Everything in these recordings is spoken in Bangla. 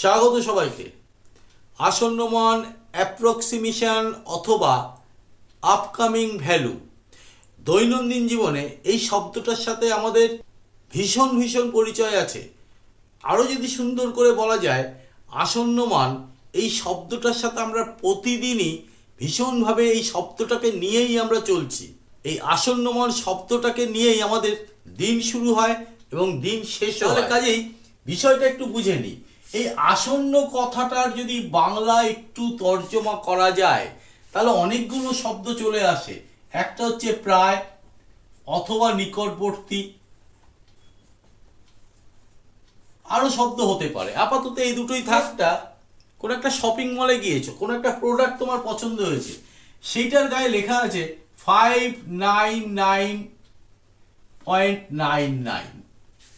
স্বাগত সবাইকে। আসন্ন মান অ্যাপ্রক্সিমেশন অথবা আপকামিং ভ্যালু দৈনন্দিন জীবনে এই শব্দটার সাথে আমাদের ভীষণ ভীষণ পরিচয় আছে। আরও যদি সুন্দর করে বলা যায় আসন্ন মান এই শব্দটার সাথে আমরা প্রতিদিনই ভীষণভাবে এই শব্দটাকে নিয়েই আমরা চলছি। এই আসন্ন মান শব্দটাকে নিয়েই আমাদের দিন শুরু হয় এবং দিন শেষ হয়। কাজেই বিষয়টা একটু বুঝে নিই। এই আসন্ন কথাটার যদি বাংলা একটু তর্জমা করা যায়, তাহলে অনেকগুলো শব্দ চলে আসে। একটা হচ্ছে প্রায় অথবা নিকটবর্তী। আরও শব্দ হতে পারে। আপাতত এই দুটোই থাকটা। কোন একটা শপিং মলে গিয়েছো, কোন একটা প্রোডাক্ট তোমার পছন্দ হয়েছে, সেইটার গায়ে লেখা আছে five nine nine point nine nine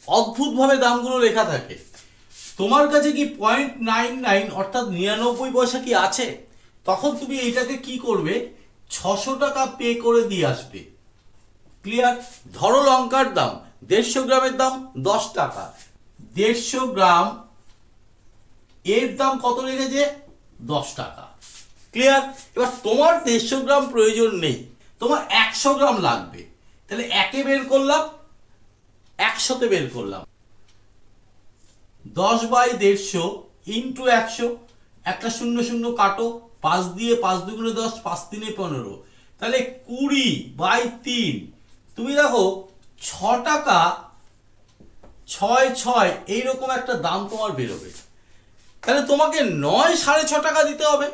অদ্ভুতভাবে দামগুলো লেখা থাকে। তোমার কাছে কি পয়েন্ট নাইন নাইন অর্থাৎ নিরানব্বই পয়সা কি আছে? তখন তুমি এটাকে কি করবে? ছশো টাকা পে করে দিয়ে আসবে। ক্লিয়ার ধরো লঙ্কার দাম। দেড়শো গ্রামের দাম দশ টাকা। দেড়শো গ্রাম, এর দাম কত লেগেছে দশ টাকা। ক্লিয়ার এবার তোমার দেড়শো গ্রাম প্রয়োজন নেই। তোমার একশো গ্রাম লাগবে। তাহলে একে বের করলাম, একশোতে বের করলাম। দশ বাই দেড়শো ইন্টু একশো একটা শূন্য শূন্য কাটো পাঁচ দিয়ে পাঁচ দুগুণে দশ পাঁচ তিনে পনেরো। তাহলে কুড়ি বাই তিন তুমি দেখো ছ টাকা ছয় ছয় এইরকম একটা দাম তোমার বেরোবে। তাহলে তোমাকে নয় সাড়ে ছ টাকা দিতে হবে।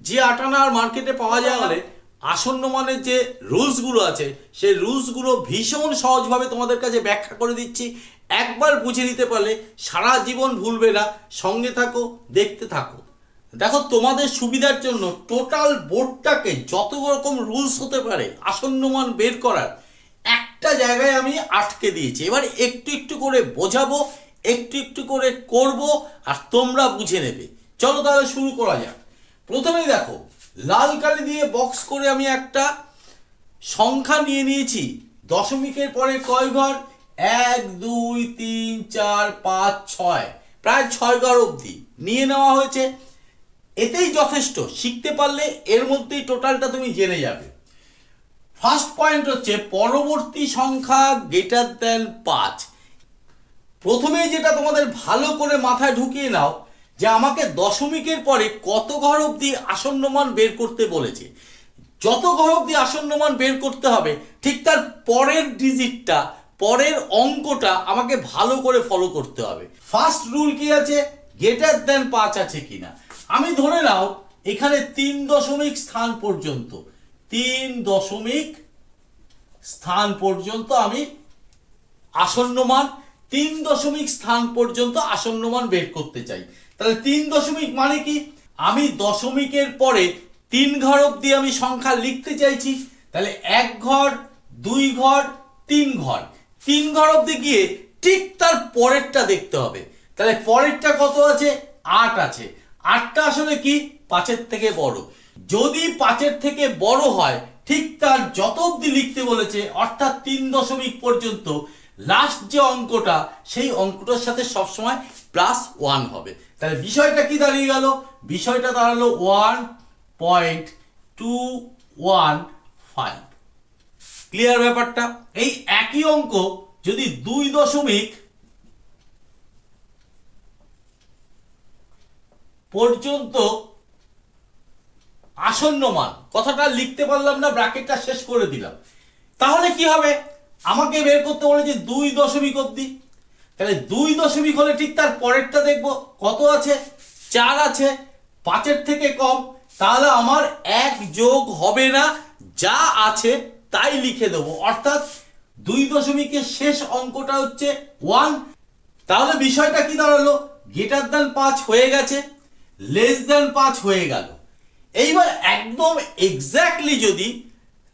যে আটানা আর মার্কেটে পাওয়া যায় হলে আসন্ন মানের যে রুলসগুলো আছে, সেই রুলসগুলো ভীষণ সহজভাবে তোমাদের কাছে ব্যাখ্যা করে দিচ্ছি। একবার বুঝে নিতে পারলে সারা জীবন ভুলবে না, সঙ্গে থাকো, দেখতে থাকো। দেখো, তোমাদের সুবিধার জন্য টোটাল বোর্ডটাকে যত রকম রুলস হতে পারে, আসন্ন মান বের করার, একটা জায়গায় আমি আটকে দিয়েছি। এবার একটু একটু করে বোঝাবো, একটু একটু করে করব, আর তোমরা বুঝে নেবে। চলো তাহলে শুরু করা যাক। প্রথমেই দেখো লাল কালি দিয়ে বক্স করে আমি একটা সংখ্যা নিয়ে নিয়েছি। দশমিকের পরে কয় ঘর? এক, দুই, তিন, চার, পাঁচ, ছয়। প্রায় ছয় ঘর অবধি নিয়ে নেওয়া হয়েছে। এতেই যথেষ্ট। শিখতে পারলে এর মধ্যেই টোটালটা তুমি জেনে যাবে। ফার্স্ট পয়েন্ট হচ্ছে পরবর্তী সংখ্যা গ্রেটার দেন পাঁচ। প্রথমেই যেটা তোমাদের ভালো করে মাথায় ঢুকিয়ে নাও যে আমাকে দশমিকের পরে কত ঘর অবধি আসন্ন মান বের করতে বলেছে। যত ঘর অবধি আসন্ন মান বের করতে হবে, ঠিক তার পরের ডিজিটটা পরের অঙ্কটা আমাকে ভালো করে ফলো করতে হবে। ফার্স্ট রুল কি আছে? গ্রেটার দেন পাঁচ আছে কিনা। আমি ধরে নাও, এখানে তিন দশমিক স্থান পর্যন্ত, তিন দশমিক স্থান পর্যন্ত আমি আসন্ন মান তিন দশমিক স্থান পর্যন্ত আসন্ন মান বের করতে চাই। তাহলে তিন দশমিক মানে কি? আমি দশমিকের পরে তিন ঘর অব্দি আমি সংখ্যা লিখতে চাইছি। তাহলে এক ঘর, দুই ঘর, তিন ঘর। তিন ঘর অব্দি গিয়ে ঠিক তার পরেরটা দেখতে হবে। তাহলে পরেরটা কত আছে? আট আছে। আটটা আসলে কি? পাঁচের থেকে বড়। যদি পাঁচের থেকে বড় হয়, ঠিক তার যত অব্দি লিখতে বলেছে, অর্থাৎ তিন দশমিক পর্যন্ত লাস্ট যে অঙ্কটা, সেই অঙ্কটার সাথে সবসময় প্লাস ওয়ান হবে। তাহলে বিষয়টা কি দাঁড়িয়ে গেল? বিষয়টা দাঁড়াল one point two one five clear ব্যাপারটা? এই একই অঙ্ক যদি দুই দশমিক পর্যন্ত আসন্ন মান, কথাটা লিখতে পারলাম না ব্র্যাকেটটা শেষ করে দিলাম। তাহলে কি হবে? আমাকে বের করতে বলেছে দুই দশমিক অবধি। তাহলে দুই দশমিক হলে ঠিক তার পরেরটা দেখব। কত আছে? চার আছে। পাঁচের থেকে কম। তাহলে আমার এক যোগ হবে না। যা আছে তাই লিখে দেবো। অর্থাৎ দুই দশমিকের শেষ অঙ্কটা হচ্ছে ওয়ান। তাহলে বিষয়টা কি দাঁড়াল? গ্রেটার দ্যান পাঁচ হয়ে গেছে। লেস দ্যান পাঁচ হয়ে গেল। এইবার একদম এক্স্যাক্টলি যদি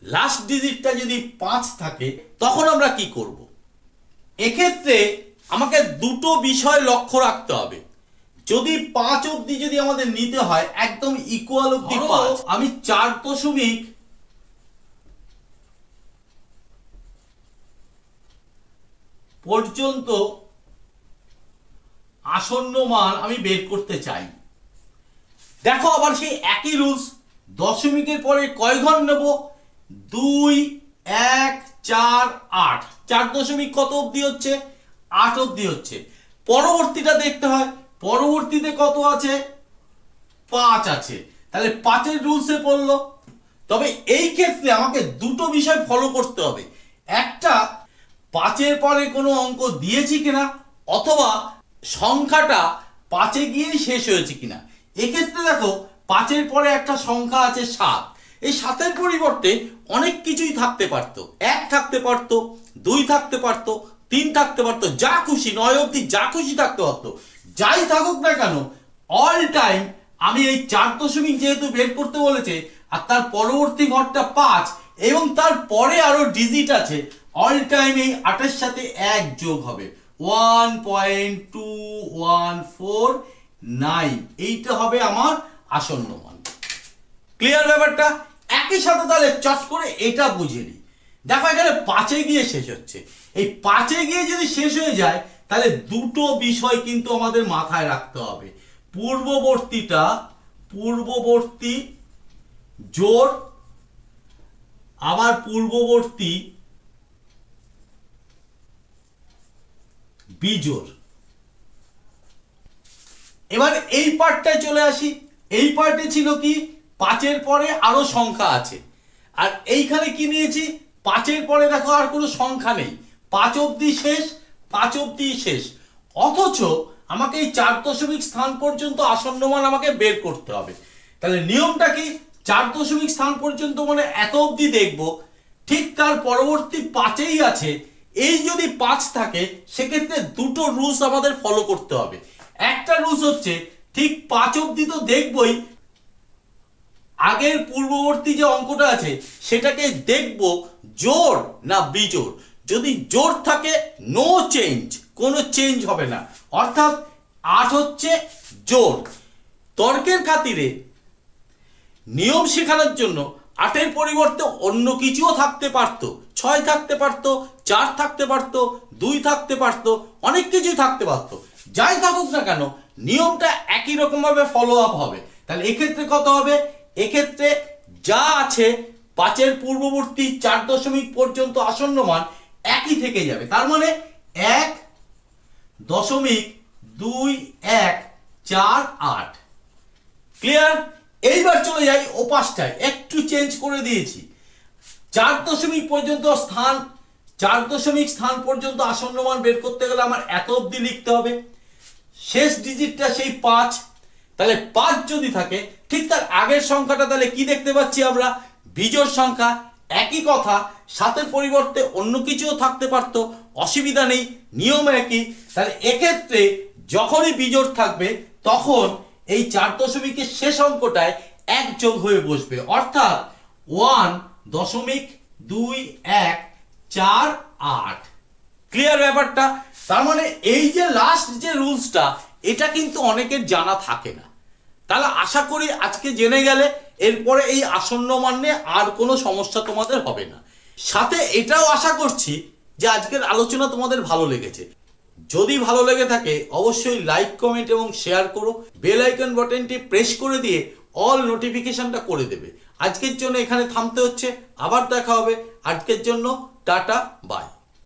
লাস্ট ডিজিটটা যদি পাঁচ থাকে তখন আমরা কি করব? এক্ষেত্রে আমাকে দুটো বিষয় লক্ষ্য রাখতে হবে। যদি পাঁচ অবধি যদি আমাদের নিতে হয় একদম ইকুয়াল অবধি পাঁচ। আমি চার দশমিক পর্যন্ত আসন্ন মান আমি বের করতে চাই। দেখো আবার সেই একই রুলস দশমিকের পরে কয় ঘর নেব? দুই, এক, চার, আট। চার দশমিক কত অবধি হচ্ছে? আট অবধি হচ্ছে। পরবর্তীটা দেখতে হয়। পরবর্তীতে কত আছে? পাঁচ আছে। তাহলে পাঁচের রুলসে পড়ল। তবে এই ক্ষেত্রে আমাকে দুটো বিষয় ফলো করতে হবে। একটা, পাঁচের পরে কোনো অঙ্ক দিয়েছি কিনা? অথবা সংখ্যাটা পাঁচে গিয়েই শেষ হয়েছে কিনা? এক্ষেত্রে দেখো, পাঁচের পরে একটা সংখ্যা আছে সাত। এই সাতের পরিবর্তে অনেক কিছুই থাকতে পারতো। এক থাকতে পারতো, দুই থাকতে পারতো, তিন থাকতে পারতো, যা খুশি নয় অবধি যা খুশি থাকতে পারতো। যাই থাকুক না কেন অল টাইম আমি এই চার দশমিক যেহেতু বের করতে বলেছে, আর তার পরবর্তী ঘরটা পাঁচ, এবং তার পরে আরও ডিজিট আছে অল টাইম এই আটের সাথে এক যোগ হবে। One point two one four nine এইটা হবে আমার আসন্ন মান। ক্লিয়ার ব্যাপারটা? একই সাথে তাহলে চট করে এটা বুঝে নিই দেখো এখানে পাঁচে গিয়ে শেষ হচ্ছে। এই পাঁচে গিয়ে যদি শেষ হয়ে যায়, তাহলে দুটো বিষয় কিন্তু আমাদের মাথায় রাখতে হবে। পূর্ববর্তীটা, পূর্ববর্তী জোর, আবার পূর্ববর্তী বিজোর। এবার এই পার্টটায় চলে আসি। এই পার্টে ছিল কি? পাঁচের পরে আরও সংখ্যা আছে। আর এইখানে কি নিয়েছি? পাঁচের পরে দেখো আর কোনো সংখ্যা নেই। পাঁচ অব্দি শেষ, পাঁচ অব্দি শেষ। অথচ আমাকে এই চার দশমিক স্থান পর্যন্ত আসন্ন মান আমাকে বের করতে হবে। তাহলে নিয়মটা কি? চার দশমিক স্থান পর্যন্ত মানে এত অব্দি দেখব। ঠিক তার পরবর্তী পাঁচেই আছে। এই যদি পাঁচ থাকে, সেক্ষেত্রে দুটো রুলস আমাদের ফলো করতে হবে। একটা রুলস হচ্ছে, ঠিক পাঁচ অব্দি তো দেখবই আগের পূর্ববর্তী যে অঙ্কটা আছে, সেটাকে দেখব জোর না বিজোর। যদি জোর থাকে নো চেঞ্জ কোনো চেঞ্জ হবে না। অর্থাৎ আট হচ্ছে জোর। তর্কের খাতিরে নিয়ম শেখানোর জন্য আটের পরিবর্তে অন্য কিছুও থাকতে পারতো। ছয় থাকতে পারতো, চার থাকতে পারতো, দুই থাকতে পারতো, অনেক কিছুই থাকতে পারতো। যাই থাকুক না কেন, নিয়মটা একই রকমভাবে ফলো আপ হবে। তাহলে এক্ষেত্রে কত হবে? এক্ষেত্রে যা আছে পাঁচের পূর্ববর্তী চার দশমিক পর্যন্ত আসন্ন মান একই থেকে যাবে। তার মানে এক দশমিক দুই এক চার আট। ক্লিয়ার এইবার চলে যাই ওপাশটায়। একটু চেঞ্জ করে দিয়েছি। চার দশমিক পর্যন্ত স্থান, চার দশমিক স্থান পর্যন্ত আসন্ন মান বের করতে গেলে আমার এত অবধি লিখতে হবে। শেষ ডিজিটটা সেই পাঁচ। তাহলে পাঁচ যদি থাকে ঠিক তার আগের সংখ্যাটা তাহলে কি দেখতে পাচ্ছি আমরা? বিজোড় সংখ্যা, একই কথা সাতের পরিবর্তে অন্য কিছুও থাকতে পারতো, অসুবিধা নেই, নিয়ম একই। তাহলে এক্ষেত্রে যখনই বিজোড় থাকবে, তখন এই চার দশমিকের শেষ অঙ্কটায় এক যোগ হয়ে বসবে। অর্থাৎ ওয়ান দশমিক দুই এক চার আট। ক্লিয়ার ব্যাপারটা? তার মানে এই যে লাস্ট যে রুলসটা এটা কিন্তু অনেকের জানা থাকে না। তাহলে আশা করি আজকে জেনে গেলে এরপরে এই আসন্ন মান নিয়ে আর কোনো সমস্যা তোমাদের হবে না। সাথে এটাও আশা করছি যে আজকের আলোচনা তোমাদের ভালো লেগেছে। যদি ভালো লেগে থাকে, অবশ্যই লাইক, কমেন্ট এবং শেয়ার করো। বেল আইকন বাটনটি প্রেস করে দিয়ে অল নোটিফিকেশনটা করে দেবে। আজকের জন্য এখানে থামতে হচ্ছে। আবার দেখা হবে। আজকের জন্য টাটা, বাই।